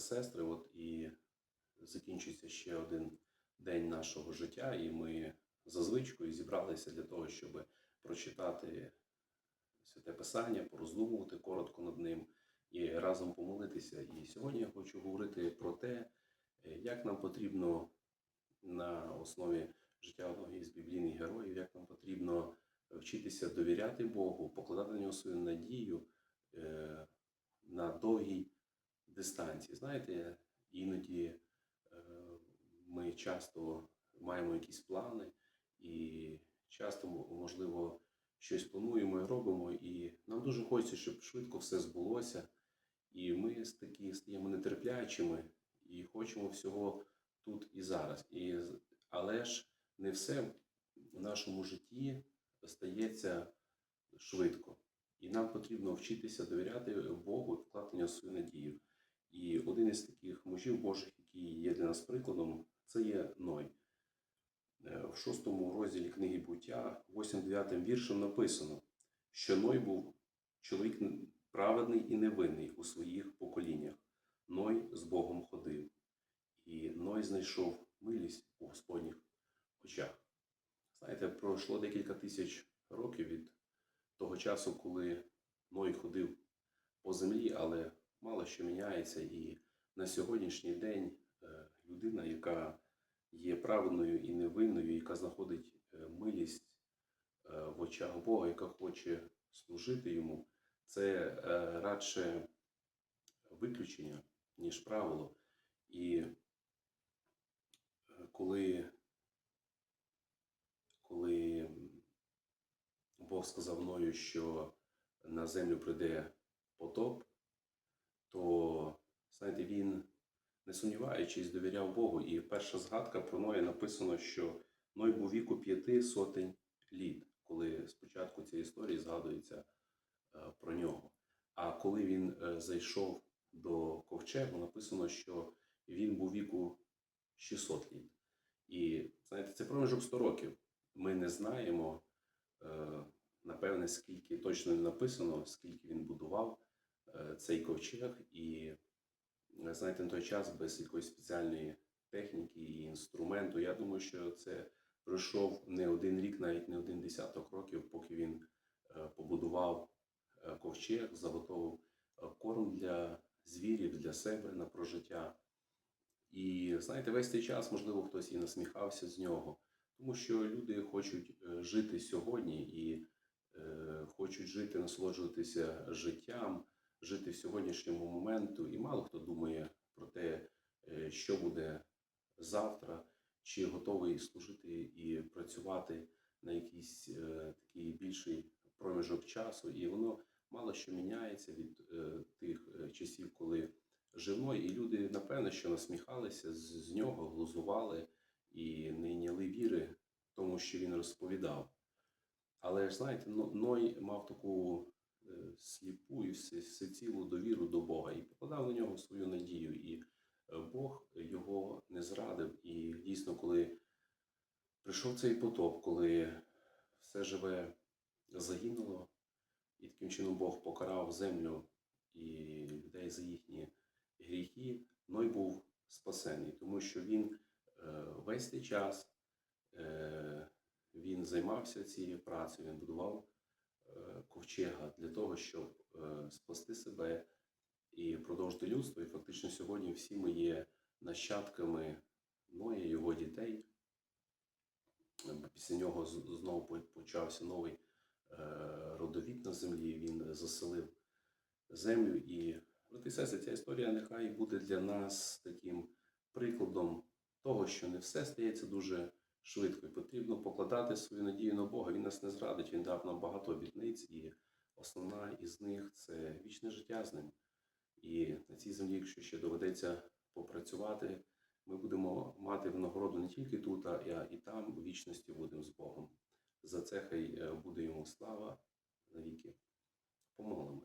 сестри, от і закінчується ще один день нашого життя, і ми за звичкою зібралися для того, щоб прочитати святе Писання, пороздумувати коротко над ним і разом помолитися. І сьогодні я хочу говорити про те, е, як нам потрібно на основі життя одного із біблійних героїв, як нам потрібно вчитися довіряти Богу, покладати на нього свою надію е, на довгій дистанції. Знаєте, іноді е, ми часто маємо якісь плани і часто, можливо, щось плануємо і робимо, і нам дуже хочеться, щоб швидко все збулося. І ми такі стаємо нетерплячими і хочемо всього тут і зараз. І, але ж не все в нашому житті стається швидко. І нам потрібно вчитися довіряти Богу і вкладати в нього свою надію. І один із таких мужів Божих, який є для нас прикладом, це є Ной. Е, В шостому розділі книги буття, 8-9 віршем написано, що Ной був чоловік праведний і невинний у своїх поколіннях. Ной з Богом ходив, і Ной знайшов милість у Господніх очах. Знаєте, пройшло декілька тисяч років від того часу, коли Ной ходив по землі, але мало що міняється. І на сьогоднішній день е, людина, яка є праведною і невинною, яка знаходить е, милість е, в очах Бога, яка хоче служити йому, це радше виключення, ніж правило. І коли, коли Бог сказав мною, що на землю прийде потоп, то, знаєте, він, не сумніваючись, довіряв Богу. І перша згадка про Ноя написано, що Ной був віку п'яти сотень літ, коли спочатку цієї історії згадується е, про нього. А коли він е, зайшов до ковчегу, написано, що він був віку 600 літ. І знаєте, це проміжок 100 років. Ми не знаємо, е, напевне, скільки точно не написано, скільки він будував цей ковчег. І знаєте, на той час без якоїсь спеціальної техніки і інструменту. Я думаю, що це пройшов не один рік, навіть не один десяток років, поки він е, побудував е, ковчег, заготовив е, корм для звірів, для себе на прожиття. І знаєте, весь цей час, можливо, хтось і насміхався з нього, тому що люди хочуть е, жити сьогодні і е, хочуть жити, насолоджуватися життям, жити в сьогоднішньому моменту. І мало хто думає про те, е, що буде завтра, чи готовий служити і працювати на якийсь е, такий більший проміжок часу. І воно мало що міняється від е, тих часів, коли жив і люди, напевно, що насміхалися з, нього, глузували і не йняли віри тому, що він розповідав. Але знаєте, Ной мав таку сліпу і все- всецілу довіру до Бога і покладав на нього свою надію. І е, Бог його не зрадив. І дійсно, коли прийшов цей потоп, коли все живе загинуло, і таким чином Бог покарав землю і людей за їхні гріхи, Ной був спасений, тому що він е, весь цей час е, він займався цією працею, він будував е, ковчега для того, щоб е, спасти себе і продовжити людство. І фактично сьогодні всі ми є нащадками Ноя, його дітей. Після нього знову почався новий е, родовід на землі. Він заселив землю. І, брати і сестри, ця історія нехай буде для нас таким прикладом того, що не все стається дуже швидко. І потрібно покладати свою надію на Бога. Він нас не зрадить, він дав нам багато обітниць, і основна із них це вічне життя з ним. І на цій землі, якщо ще доведеться попрацювати, ми будемо мати винагороду не тільки тут, а і там, у вічності будемо з Богом. За це хай е, буде йому слава навіки. Помолимо.